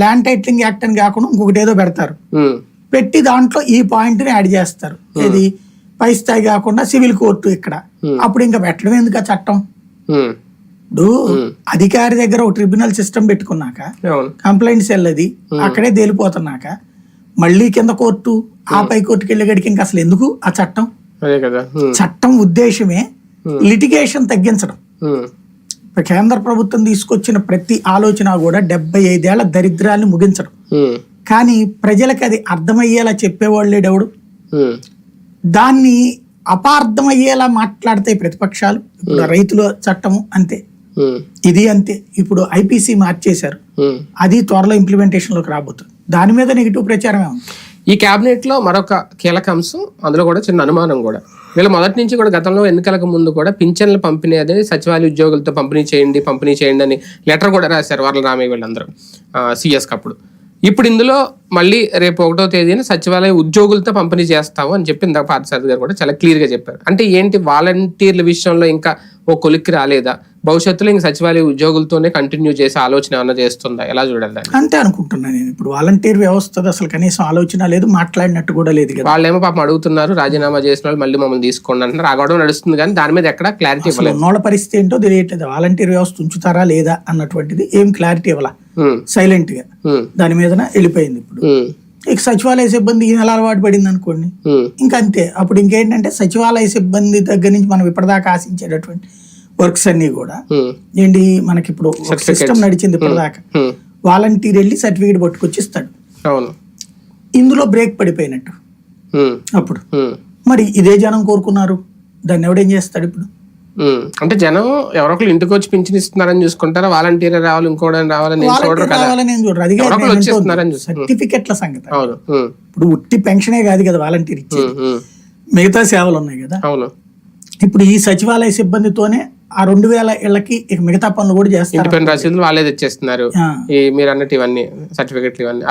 Land titling act అని కాకుండా ఇంకొకటి ఏదో పెడతారు. పెట్టి దాంట్లో ఈ పాయింట్ని యాడ్ చేస్తారు. ఇది పై స్థాయి కాకుండా సివిల్ కోర్టు ఇక్కడ. అప్పుడు ఇంకా పెట్టడం ఎందుకు ఆ చట్టం? ఇప్పుడు అధికారి దగ్గర ఒక ట్రిబ్యునల్ సిస్టమ్ పెట్టుకున్నాక కంప్లైంట్ సెల్ అది అక్కడే తేలిపోతున్నాక మళ్ళీ కింద కోర్టు ఆ పై కోర్టుకి వెళ్ళే గడికి ఇంకా అసలు ఎందుకు ఆ చట్టం? చట్టం ఉద్దేశమే లిటిగేషన్ తగ్గించడం. కేంద్ర ప్రభుత్వం తీసుకొచ్చిన ప్రతి ఆలోచన కూడా డెబ్బై ఐదేళ్ళ దరిద్రాన్ని ముగించడం. కానీ ప్రజలకు అది అర్థమయ్యేలా చెప్పేవాళ్ళు లేడెవడు దాన్ని అపార్థమయ్యేలా మాట్లాడతాయి ప్రతిపక్షాలు ఇప్పుడు రైతుల చట్టము అంతే. ఇది అంతే. ఇప్పుడు ఐపీసీ మార్చేశారు. అది త్వరలో implementation లోకి రాబోతుంది. దాని మీద నెగిటివ్ ప్రచారమే ఉంది. ఈ క్యాబినెట్లో మరొక కీలక అంశం అందులో కూడా చిన్న అనుమానం కూడా. వీళ్ళు మొదటి నుంచి కూడా గతంలో ఎన్నికలకు ముందు కూడా పింఛన్లు పంపిణీ అదే సచివాలయ ఉద్యోగులతో పంపిణీ చేయండి పంపిణీ చేయండి అని లెటర్ కూడా రాశారు వర్ల రామయ్య వీళ్ళందరూ సిఎస్కి అప్పుడు. ఇప్పుడు ఇందులో మళ్ళీ రేపు ఒకటో తేదీన సచివాలయ ఉద్యోగులతో పంపిణీ చేస్తాము అని చెప్పి ఇందాక పార్థసారథి గారు కూడా చాలా క్లియర్గా చెప్పారు. అంటే ఏంటి వాలంటీర్ల విషయంలో ఇంకా ఓ కొలిక్కి రాలేదా? భవిష్యత్తులో ఇంక సచివాలయ ఉద్యోగులతోనే కంటిన్యూ చేసే ఆలోచన ఏమన్నా చేస్తుందా? ఎలా చూడాలి? అంతే అనుకుంటున్నాను నేను. ఇప్పుడు వాలంటీర్ వ్యవస్థ అసలు కనీసం ఆలోచన లేదు మాట్లాడినట్టు కూడా లేదు వాళ్ళేమో పాపం అడుగుతున్నారు రాజీనామా చేసిన వాళ్ళు మళ్ళీ మమ్మల్ని తీసుకోండి అంటున్నారు. ఆ గొడవ నడుస్తుంది కానీ దాని మీద ఎక్కడ క్లారిటీ ఇవ్వలేదు. ఉన్నోళ్ళ పరిస్థితి ఏంటో తెలియట్లేదు. వాలంటీర్ వ్యవస్థ ఉంచుతారా లేదా అన్నటువంటిది ఏం క్లారిటీ ఇవ్వాల. సైలెంట్గా. దాని మీదన వెళ్ళిపోయింది ఇప్పుడు. ఇక సచివాలయ సిబ్బంది ఈ నెల అలవాటు పడింది అనుకోండి. ఉమ్, ఇంకా అంతే. అప్పుడు ఇంకేంటంటే సచివాలయ సిబ్బంది దగ్గర నుంచి మనం ఇప్పటిదాకా ఆశించేటటువంటి వర్క్స్ అన్ని కూడా. ఏంటి? మనకి ఇప్పుడు సిస్టమ్ నడిచింది ఇప్పటిదాకా. వాలంటీర్ వెళ్ళి సర్టిఫికేట్ పట్టుకొచ్చి ఇస్తాడు అవును. ఇందులో బ్రేక్ పడిపోయినట్టు. అప్పుడు. మరి ఇదే జనం కోరుకున్నారు? దాన్ని ఎవడేం చేస్తాడు ఇప్పుడు. అంటే జనం ఎవరో ఒకరు ఇంటికి వచ్చి పింఛన్ ఇస్తున్నారని చూసుకుంటారా? వాలంటీర్ రావాలి ఇంకోటి రావాలని చూడరు కదా. సర్టిఫికెట్ల సంగతి. ఇప్పుడు ఉట్టి పెన్షనే కాదు కదా వాలంటీర్ ఇచ్చేది. ఉమ్, మిగతా సేవలు ఉన్నాయి కదా. అవును. ఇప్పుడు ఈ సచివాలయ సిబ్బందితోనే ఆ రెండు వేల ఇళ్ళకి ఇక మిగతా పనులు కూడా చేస్తారు. రసీదులు వాళ్ళే తెచ్చేస్తున్నారు. ఈ మీరు అన్నట్టు ఇవన్నీ సర్టిఫికెట్లు ఇవన్నీ.